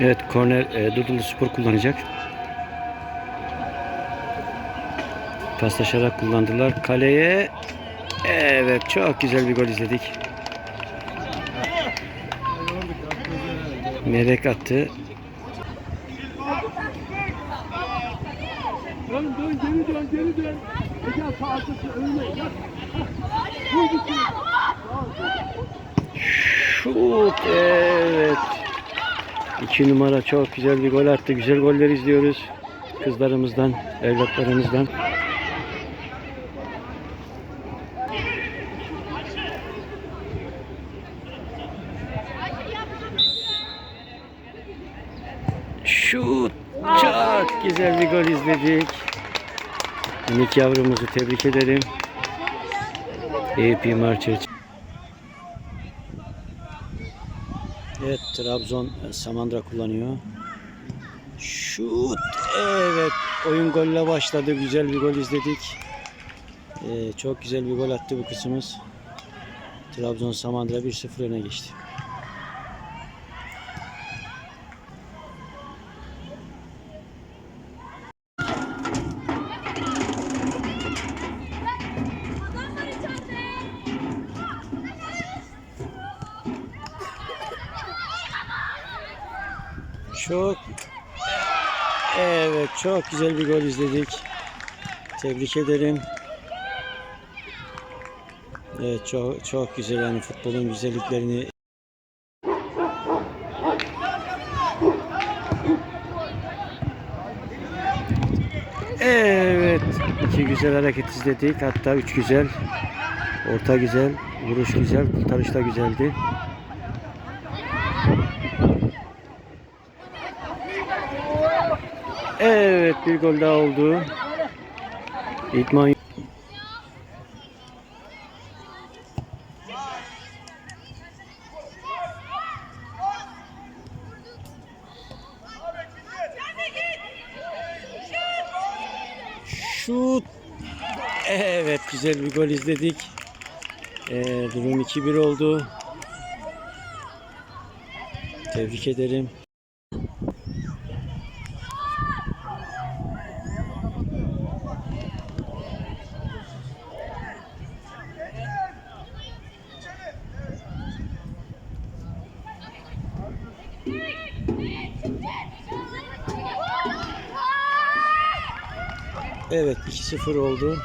Evet korner e, Dudullu Spor kullanacak. Paslaşarak kullandılar. Kaleye evet çok güzel bir gol izledik. Melek attı. Dön dön geri dön geri dön. Ege sağ arkası önüne. Şut evet. İki numara çok güzel bir gol attı. Güzel goller izliyoruz. Kızlarımızdan, evlatlarımızdan. Şut. Çok güzel bir gol izledik. Minik yavrumuzu tebrik ederim. AP Marcher. Evet Trabzon e, Samandıra kullanıyor. Şut. Evet. Oyun golle başladı. Güzel bir gol izledik. Ee, çok güzel bir gol attı bu kızımız. Trabzon Samandıra 1-0 öne geçti. Çok Evet çok güzel bir gol izledik. Tebrik ederim. Evet çok çok güzel yani futbolun güzelliklerini Evet iki güzel hareket izledik hatta üç güzel orta güzel vuruş güzel kurtarış da güzeldi. Evet bir gol daha oldu. İdman Şut. Evet güzel bir gol izledik. Ee, durum 2-1 oldu. Tebrik ederim. Evet 2-0 oldu.